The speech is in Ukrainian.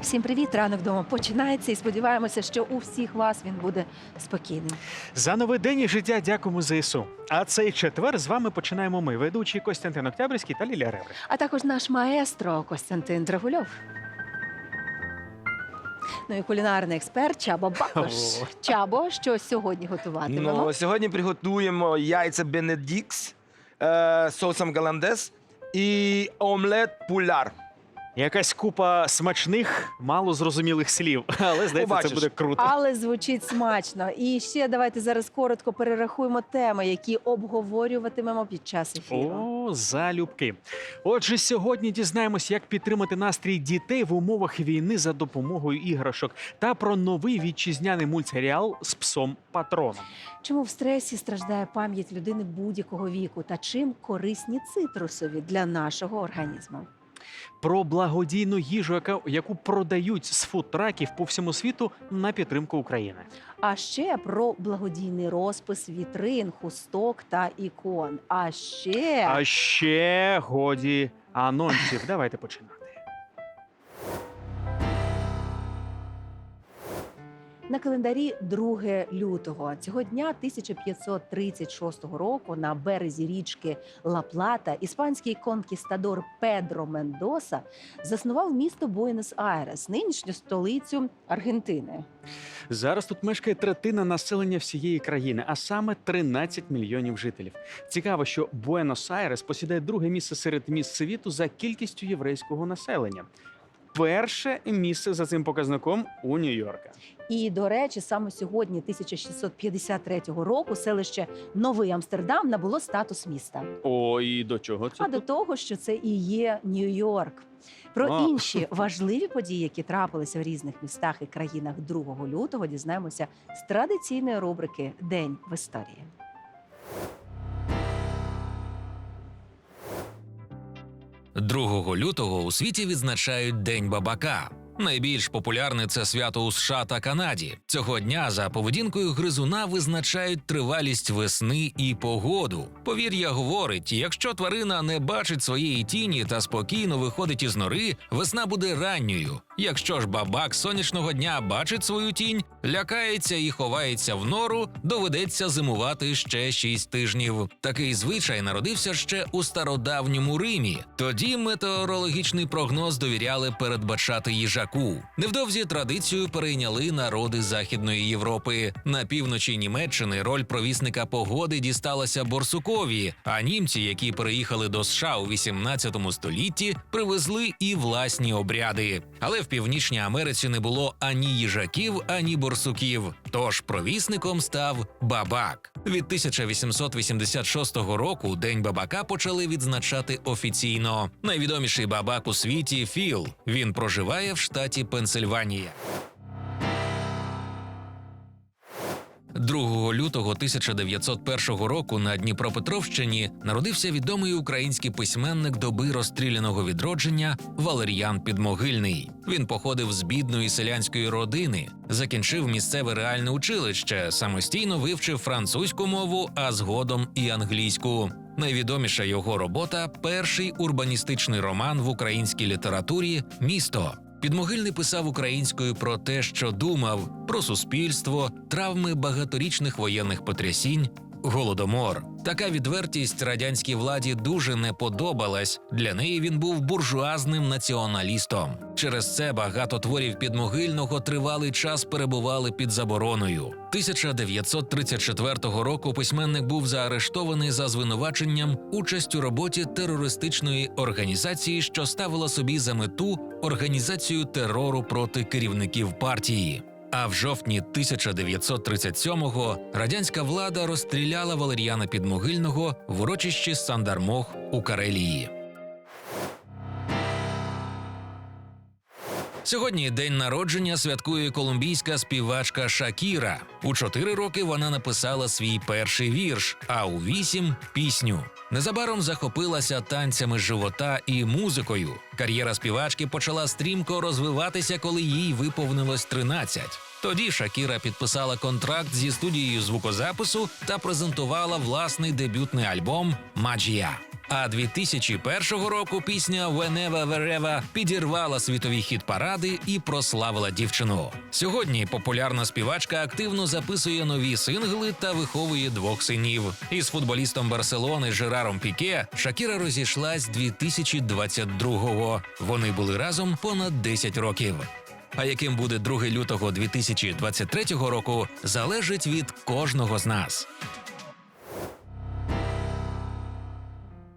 Всім привіт! Ранок вдома починається і сподіваємося, що у всіх вас він буде спокійним. За новий день і життя дякуємо ЗСУ. А цей четвер з вами починаємо ми, ведучі Костянтин Октябрьський та Лілія Ребрик. А також наш маестро Костянтин Драгульов. Ну і кулінарний експерт Чабо Бакош. Чабо, що сьогодні готуватимемо? Ну, сьогодні приготуємо яйця Бенедікс е, соусом голландез і омлет пуляр. Якась купа смачних, мало зрозумілих слів, але здається, це буде круто. Але звучить смачно. І ще давайте зараз коротко перерахуємо теми, які обговорюватимемо під час ефіру. О, залюбки. Отже, сьогодні дізнаємось, як підтримати настрій дітей в умовах війни за допомогою іграшок та про новий вітчизняний мультсеріал з псом патроном. Чому в стресі страждає пам'ять людини будь-якого віку та чим корисні цитрусові для нашого організму? Про благодійну їжу, яка, яку продають з фудтраків по всьому світу на підтримку України. А ще про благодійний розпис вітрин, хусток та ікон. А ще А ще годі анонсів. Давайте починати. На календарі 2 лютого цього дня 1536 року на березі річки Ла-Плата іспанський конкістадор Педро Мендоса заснував місто Буенос-Айрес, нинішню столицю Аргентини. Зараз тут мешкає третина населення всієї країни, а саме 13 мільйонів жителів. Цікаво, що Буенос-Айрес посідає друге місце серед міст світу за кількістю єврейського населення. Перше місце за цим показником у Нью-Йорка. І до речі, саме сьогодні, 1653 року, селище Новий Амстердам набуло статус міста. О, і до чого це? А до того, що це і є Нью-Йорк. Про А. інші важливі події, які трапилися в різних містах і країнах 2 лютого, дізнаємося з традиційної рубрики День в історії. Другого лютого у світі відзначають День бабака. Найбільш популярне це свято у США та Канаді. Цього дня за поведінкою гризуна визначають тривалість весни і погоду. Повір'я говорить: якщо тварина не бачить своєї тіні та спокійно виходить із нори, весна буде ранньою. Якщо ж бабак сонячного дня бачить свою тінь, лякається і ховається в нору, доведеться зимувати ще шість тижнів. Такий звичай народився ще у стародавньому Римі. Тоді метеорологічний прогноз довіряли передбачати їжаку. Невдовзі традицію перейняли народи Західної Європи. На півночі Німеччини роль провісника погоди дісталася борсукові. А німці, які переїхали до США у 18 столітті, привезли і власні обряди. Але в північній Америці не було ані їжаків, ані борсуків. Тож провісником став бабак. Від 1886 року День бабака почали відзначати офіційно. Найвідоміший бабак у світі Філ. Він проживає в штаті Пенсильванія. 2 лютого 1901 року на Дніпропетровщині народився відомий український письменник доби розстріляного відродження Валер'ян Підмогильний. Він походив з бідної селянської родини, закінчив місцеве реальне училище, самостійно вивчив французьку мову, а згодом і англійську. Найвідоміша його робота перший урбаністичний роман в українській літературі Місто. Підмогильний писав українською про те, що думав, про суспільство, травми багаторічних воєнних потрясінь, голодомор. Така відвертість радянській владі дуже не подобалась. Для неї він був буржуазним націоналістом. Через це багато творів підмогильного тривалий час перебували під забороною. 1934 року письменник був заарештований за звинуваченням участь у роботі терористичної організації, що ставила собі за мету організацію терору проти керівників партії. А в жовтні 1937-го радянська влада розстріляла Валеріана Підмогильного в урочищі Сандармох у Карелії. Сьогодні день народження святкує колумбійська співачка Шакіра. У чотири роки вона написала свій перший вірш, а у вісім пісню. Незабаром захопилася танцями живота і музикою. Кар'єра співачки почала стрімко розвиватися, коли їй виповнилось 13. Тоді Шакіра підписала контракт зі студією звукозапису та презентувала власний дебютний альбом Маджія. А 2001 року пісня «Whenever Wherever» підірвала світові хіт-паради і прославила дівчину. Сьогодні популярна співачка активно записує нові сингли та виховує двох синів. Із футболістом Барселони Жераром Піке Шакіра розійшлась 2022-го. Вони були разом понад 10 років. А яким буде 2 лютого 2023 року, залежить від кожного з нас.